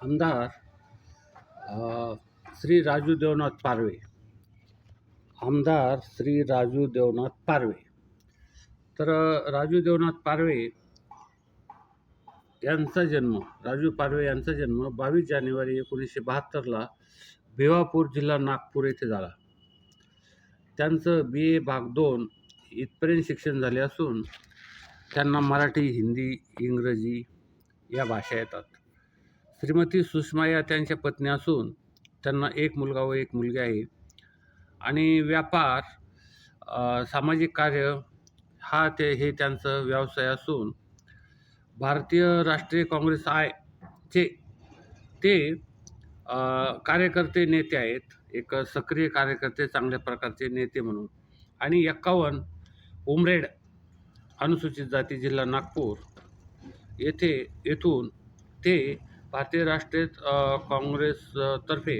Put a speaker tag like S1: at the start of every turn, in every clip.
S1: आमदार श्री राजू देवनाथ पारवे. आमदार श्री राजू देवनाथ पारवे. तर राजू देवनाथ पारवे यांचा जन्म राजू पारवे यांचा जन्म बावीस जानेवारी एकोणीसशे बहात्तरला भिवापूर जिल्हा नागपूर येथे झाला. त्यांचं बी ए भाग दोन इथपर्यंत शिक्षण झाले असून त्यांना मराठी हिंदी इंग्रजी या भाषा येतात. श्रीमती सुषमा या त्यांच्या पत्नी असून त्यांना एक मुलगा व एक मुलगी आहे. आणि व्यापार सामाजिक कार्य हा ते हे त्यांचं व्यवसाय असून भारतीय राष्ट्रीय काँग्रेस आय चे ते कार्यकर्ते नेते आहेत. एक सक्रिय कार्यकर्ते चांगल्या प्रकारचे नेते म्हणून. आणि एक्कावन्न उमरेड अनुसूचित जाती जिल्हा नागपूर येथे येथून ते भारतीय राष्ट्रीय काँग्रेसतर्फे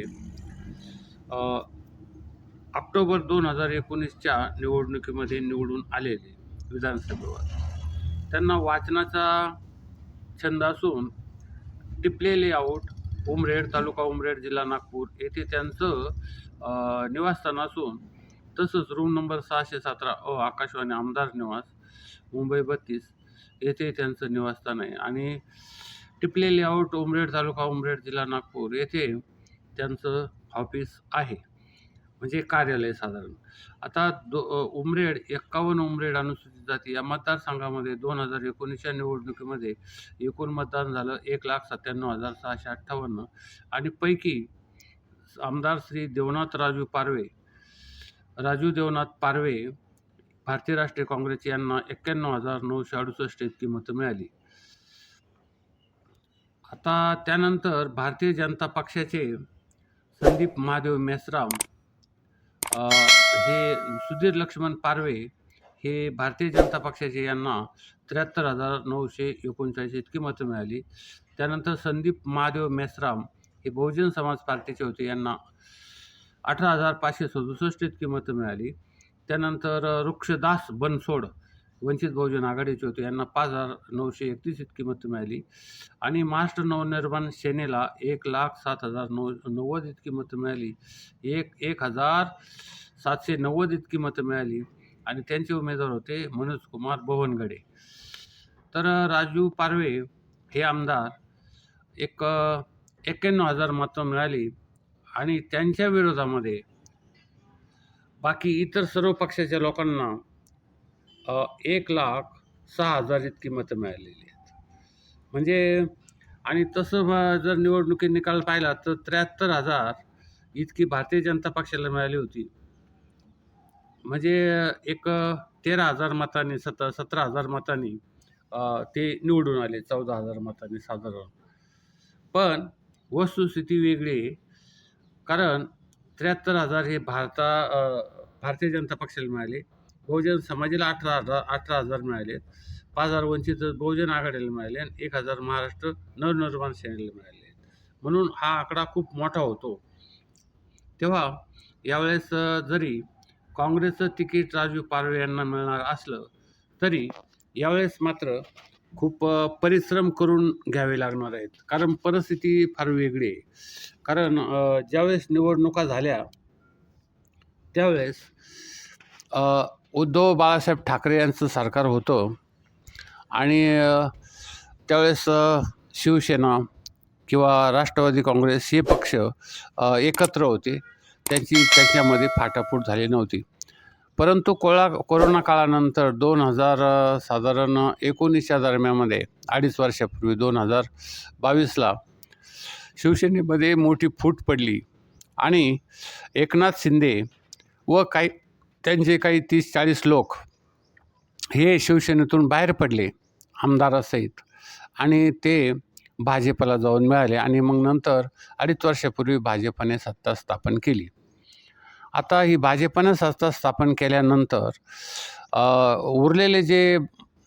S1: ऑक्टोबर दोन हजार एकोणीसच्या निवडणुकीमध्ये निवडून आलेले विधानसभेवर. त्यांना वाचनाचा छंद असून टिपले लेआउट उमरेड तालुका उमरेड जिल्हा नागपूर येथे त्यांचं निवासस्थान असून तसंच रूम नंबर सहाशे सतरा अ आकाशवाणी आमदार निवास मुंबई बत्तीस येथे त्यांचं निवासस्थान आहे. आणि टिपले लेआउट उमरेड तालुका उमरेड जिल्हा नागपूर येथे त्यांचं ऑफिस आहे. म्हणजे कार्यालय साधारण. आता दो उमरेड एक्कावन्न उमरेड अनुसूचित जाती या मतदारसंघामध्ये दोन हजार एकोणीसच्या निवडणुकीमध्ये एकूण मतदान झालं एक लाख सत्त्याण्णव हजार सहाशे अठ्ठावन्न आणि पैकी आमदार श्री देवनाथ राजू पारवे राजू देवनाथ पारवे भारतीय राष्ट्रीय काँग्रेस यांना एक्क्याण्णव हजार नऊशे अडुसष्ट इतकी मतं मिळाली. आता त्यानंतर भारतीय जनता पक्षाचे संदीप महादेव मेसराम हे सुधीर लक्ष्मण पारवे हे भारतीय जनता पक्षाचे यांना त्र्याहत्तर हजार नऊशे एकोणचाळीस इतकी मतं मिळाली. त्यानंतर संदीप महादेव मेसराम हे बहुजन समाज पार्टीचे होते. यांना अठरा हजार पाचशे सदुसष्ट इतकी मतं मिळाली. त्यानंतर रुक्षदास वृक्षदास बनसोड वंचित बहुजन आघाडीचे होते. यांना पाच हजार नऊशे एकतीस इतकी मतं मिळाली. आणि महाराष्ट्र नवनिर्माण सेनेला एक लाख सात हजार नऊ नव्वद इतकी मतं मिळाली. एक एक हजार सातशे नव्वद इतकी मतं मिळाली. आणि त्यांचे उमेदवार होते मनोज कुमार भवनगडे तर राजू पारवे हे आमदार एक एक्क्याण्णव हजार मतं मिळाली. आणि त्यांच्या विरोधामध्ये बाकी इतर सर्व पक्षाच्या लोकांना एक लाख सहा हजार इतकी मतं मिळालेली आहेत. म्हणजे आणि तसं जर निवडणुकी निकाल पाहिला तर त्र्याहत्तर हजार इतकी भारतीय जनता पक्षाला मिळाली होती. म्हणजे एक तेरा हजार मतांनी सत सतरा हजार मतांनी ते निवडून आले चौदा हजार मतांनी साधारण. पण वस्तुस्थिती वेगळी कारण त्र्याहत्तर हजार हे भारता भारतीय जनता पक्षाला मिळाले. बहुजन समाजाला अठरा हजार अठरा हजार मिळाले. पाच हजार वंचित बहुजन आघाडीला मिळाले आणि एक हजार महाराष्ट्र नवनिर्माण सेनेला मिळाले. म्हणून हा आकडा खूप मोठा होतो. तेव्हा यावेळेस जरी काँग्रेसचं तिकीट राजू पारवे यांना मिळणार असलं तरी यावेळेस मात्र खूप परिश्रम करून घ्यावे लागणार आहेत. कारण परिस्थिती फार वेगळी आहे. कारण ज्यावेळेस निवडणुका झाल्या त्यावेळेस उद्धव बाळासाहेब ठाकरे यांचं सरकार होतं. आणि त्यावेळेस शिवसेना किंवा राष्ट्रवादी काँग्रेस हे पक्ष एकत्र होते. त्यांची त्यांच्यामध्ये फाटाफूट झाली नव्हती. परंतु कोळा कोरोना काळानंतर दोन हजार साधारण एकोणीसच्या दरम्यामध्ये अडीच वर्षापूर्वी दोन हजार बावीसला शिवसेनेमध्ये मोठी फूट पडली. आणि एकनाथ शिंदे व काही त्यांचे काही तीस चाळीस लोक हे शिवसेनेतून बाहेर पडले आमदारासहित आणि ते भाजपला जाऊन मिळाले आणि मग नंतर अडीच वर्षापूर्वी भाजपने सत्ता स्थापन केली. आता ही भाजपनं सत्ता स्थापन केल्यानंतर उरलेले जे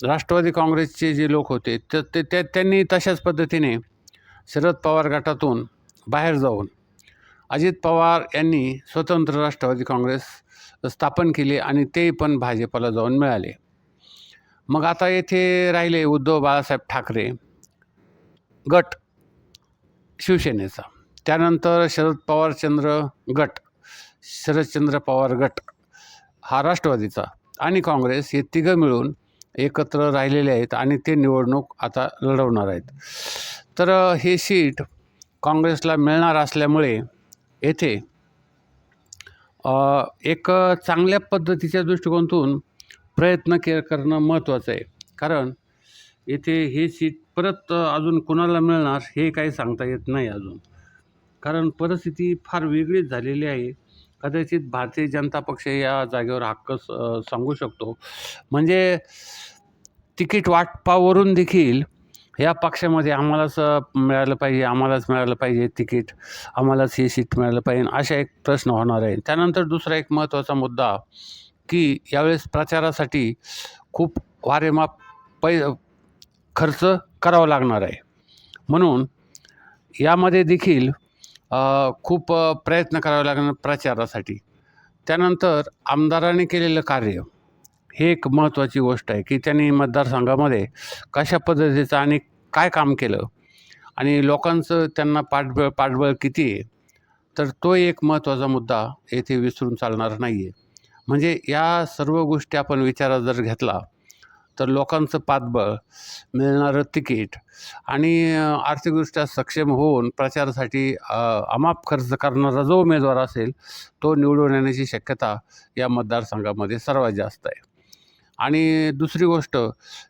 S1: राष्ट्रवादी काँग्रेसचे जे लोक होते तर ते ते- त्यांनी तशाच पद्धतीने शरद पवार गटातून बाहेर जाऊन अजित पवार यांनी स्वतंत्र राष्ट्रवादी काँग्रेस स्थापन केली आणि ते पण भाजपला जाऊन मिळाले. मग आता येथे राहिले उद्धव बाळासाहेब ठाकरे गट शिवसेनेचा. त्यानंतर शरद पवारचंद्र गट शरदचंद्र पवार गट हा राष्ट्रवादीचा आणि काँग्रेस हे तिघं मिळून एकत्र राहिलेले आहेत आणि ते निवडणूक आता लढवणार आहेत. तर हे सीट काँग्रेसला मिळणार असल्यामुळे येथे एक चांगल्या पद्धतीच्या दृष्टिकोनातून प्रयत्न के करणं महत्त्वाचं आहे. कारण येथे हे सीट परत अजून कोणाला मिळणार हे काही सांगता येत नाही अजून. कारण परिस्थिती फार वेगळीच झालेली आहे. कदाचित भारतीय जनता पक्ष या जागेवर हक्क स- सांगू शकतो. म्हणजे तिकीट वाटपावरून देखील या पक्षामध्ये आम्हालाच मिळालं पाहिजे आम्हालाच मिळालं पाहिजे तिकीट आम्हालाच ही सीट मिळालं पाहिजे असा एक प्रश्न होणार आहे. त्यानंतर दुसरा एक महत्त्वाचा मुद्दा की यावेळेस प्रचारासाठी खूप वारेमाप पै खर्च करावा लागणार आहे. म्हणून यामध्ये देखील खूप प्रयत्न करावे लागणार प्रचारासाठी. त्यानंतर आमदाराने केलेलं कार्य हे एक महत्त्वाची गोष्ट आहे की त्यांनी मतदारसंघामध्ये कशा पद्धतीचं आणि काय काम केलं? आणि लोकांचं त्यांना पाठबळ पाठबळ किती आहे? तर तो एक महत्त्वाचा मुद्दा येथे विसरून चालणार नाही आहे म्हणजे या सर्व गोष्टी आपण विचारात जर घेतला तर लोकांचं पाठबळ मिळणारं तिकीट आणि आर्थिकदृष्ट्या सक्षम होऊन प्रचारासाठी अमाप खर्च करणारा जो उमेदवार असेल तो निवडून येण्याची शक्यता या मतदारसंघामध्ये सर्वात जास्त आहे. आणि दुसरी गोष्ट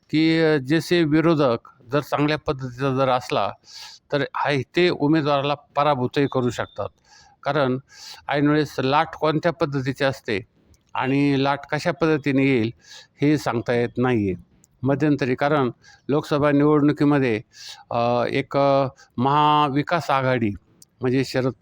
S1: की जसे विरोधक जर चांगल्या पद्धतीचा जर असला तर आहे ते उमेदवाराला पराभूतही करू शकतात. कारण ऐनवेळेस लाट कोणत्या पद्धतीची असते आणि लाट कशा पद्धतीने येईल हे सांगता येत नाही आहे मध्यंतरी कारण लोकसभा निवडणुकीमध्ये एक महाविकास आघाडी म्हणजे शरद पवार